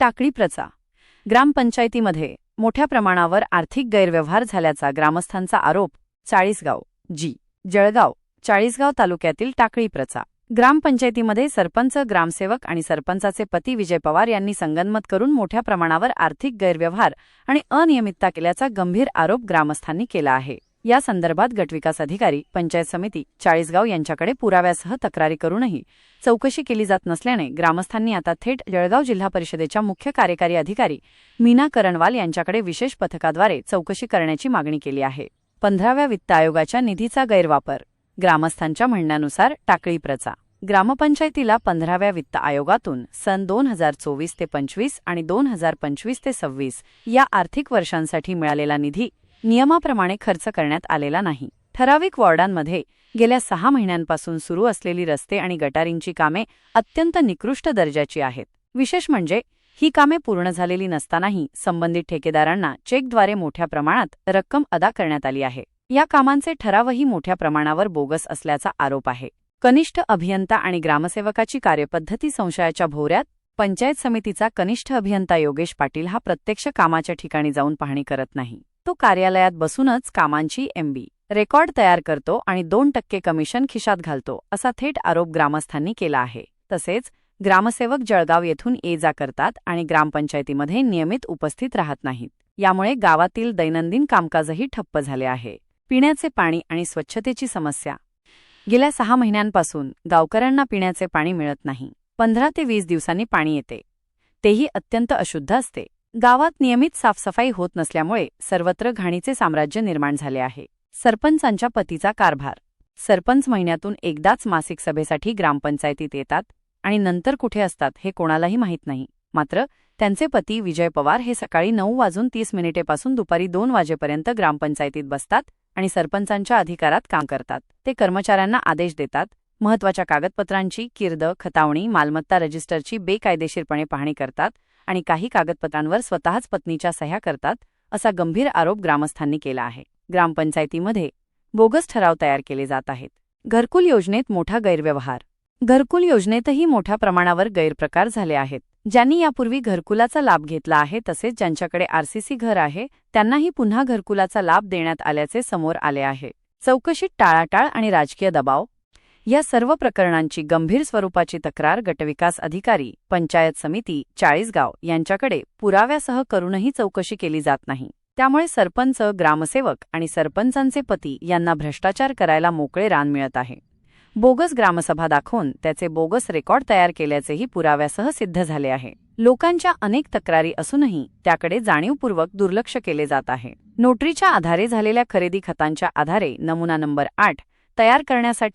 टाकळी प्रचा. ग्रामपंचायतीमध्ये मोठ्या प्रमाणावर आर्थिक गैरव्यवहार झाल्याचा ग्रामस्थांचा आरोप चाळीसगाव जी. जळगाव चाळीसगाव तालुक्यातील टाकळी प्रचा. ग्रामपंचायतीमध्ये सरपंच ग्रामसेवक आणि सरपंचाचे पती विजय पवार यांनी संगनमत करून मोठ्या प्रमाणावर आर्थिक गैरव्यवहार आणि अनियमितता केल्याचा गंभीर आरोप ग्रामस्थांनी केला आहे. या संदर्भात गटविकास अधिकारी पंचायत समिती चाळीसगाव यांच्याकडे पुराव्यासह तक्रारी करूनही चौकशी केली जात नसल्याने ग्रामस्थांनी आता थेट जळगाव जिल्हा परिषदेच्या मुख्य कार्यकारी अधिकारी मीना करणवाल यांच्याकडे विशेष पथकाद्वारे चौकशी करण्याची मागणी केली आहे. पंधराव्या वित्त आयोगाच्या निधीचा गैरवापर. ग्रामस्थांच्या म्हणण्यानुसार टाकळी प्रचा. ग्रामपंचायतीला पंधराव्या वित्त आयोगातून सन दोन हजार चोवीस ते पंचवीस आणि दोन हजार पंचवीस ते सव्वीस या आर्थिक वर्षांसाठी मिळालेला निधी नियमाप्रमाणे खर्च करण्यात आलेला नाही. ठराविक वॉर्डांमध्ये गेल्या सहा महिन्यांपासून सुरू असलेली रस्ते आणि गटारींची कामे अत्यंत निकृष्ट दर्जाची आहेत. विशेष म्हणजे ही कामे पूर्ण झालेली नसतानाही संबंधित ठेकेदारांना चेकद्वारे मोठ्या प्रमाणात रक्कम अदा करण्यात आली आहे. या कामांचे ठरावही मोठ्या प्रमाणावर बोगस असल्याचा आरोप आहे. कनिष्ठ अभियंता आणि ग्रामसेवकाची कार्यपद्धती संशयाच्या भोवऱ्यात पंचायत समितीचा कनिष्ठ अभियंता योगेश पाटील हा प्रत्यक्ष कामाच्या ठिकाणी जाऊन पाहणी करत नाही. तो कार्यालयात बसूनच कामांची एमबी रेकॉर्ड तयार करतो आणि दोन टक्के कमिशन खिशात घालतो असा थेट आरोप ग्रामस्थांनी केला आहे. तसेच ग्रामसेवक जळगाव येथून ये जा करतात आणि ग्रामपंचायतीमध्ये नियमित उपस्थित राहत नाहीत. यामुळे गावातील दैनंदिन कामकाजही ठप्प झाले आहे. पिण्याचे पाणी आणि स्वच्छतेची समस्या. गेल्या सहा महिन्यांपासून गावकऱ्यांना पिण्याचे पाणी मिळत नाही. पंधरा ते वीस दिवसांनी पाणी येते. तेही अत्यंत अशुद्ध असते. गावात नियमित साफसफाई होत नसल्यामुळे सर्वत्र घाणीचे साम्राज्य निर्माण झाले आहे. सरपंचांच्या पतीचा कारभार. सरपंच महिन्यातून एकदाच मासिक सभेसाठी ग्रामपंचायतीत येतात आणि नंतर कुठे असतात हे कोणालाही माहीत नाही. मात्र त्यांचे पती विजय पवार हे सकाळी नऊ वाजून तीस मिनिटेपासून दुपारी दोन वाजेपर्यंत ग्रामपंचायतीत बसतात आणि सरपंचांच्या अधिकारात काम करतात. ते कर्मचाऱ्यांना आदेश देतात. महत्त्वाच्या कागदपत्रांची किर्द खतावणी मालमत्ता रजिस्टरची बेकायदेशीरपणे पाहणी करतात आणि काही कागदपत्रांवर स्वतःच पत्नीच्या सह्या करतात असा गंभीर आरोप ग्रामस्थांनी केला आहे. ग्रामपंचायतीमध्ये बोगस ठराव तयार केले जात आहेत. घरकुल योजनेत मोठा गैरव्यवहार. घरकुल योजनेतही मोठ्या प्रमाणावर गैरप्रकार झाले आहेत. ज्यांनी यापूर्वी घरकुलाचा लाभ घेतला आहे तसेच ज्यांच्याकडे आरसीसी घर आहे त्यांनाही पुन्हा घरकुलाचा लाभ देण्यात आल्याचे समोर आले आहे. चौकशीत टाळाटाळ आणि राजकीय दबाव या सर्व प्रकरणांची गंभीर स्वरूपाची तक्रार गटविकास अधिकारी पंचायत समिती चाळीसगाव यांच्याकडे पुराव्यासह करूनही चौकशी केली जात नाही. त्यामुळे सरपंच ग्रामसेवक आणि सरपंचांचे पती यांना भ्रष्टाचार करायला मोकळे रान मिळत आहे. बोगस ग्रामसभा दाखवून त्याचे बोगस रेकॉर्ड तयार केल्याचेही पुराव्यासह सिद्ध झाले आहे. लोकांच्या अनेक तक्रारी असूनही त्याकडे जाणीवपूर्वक दुर्लक्ष केले जात आहे. नोटरीच्या आधारे झालेल्या खरेदी खतांच्या आधारे नमुना नंबर आठ तयार करण्यासाठी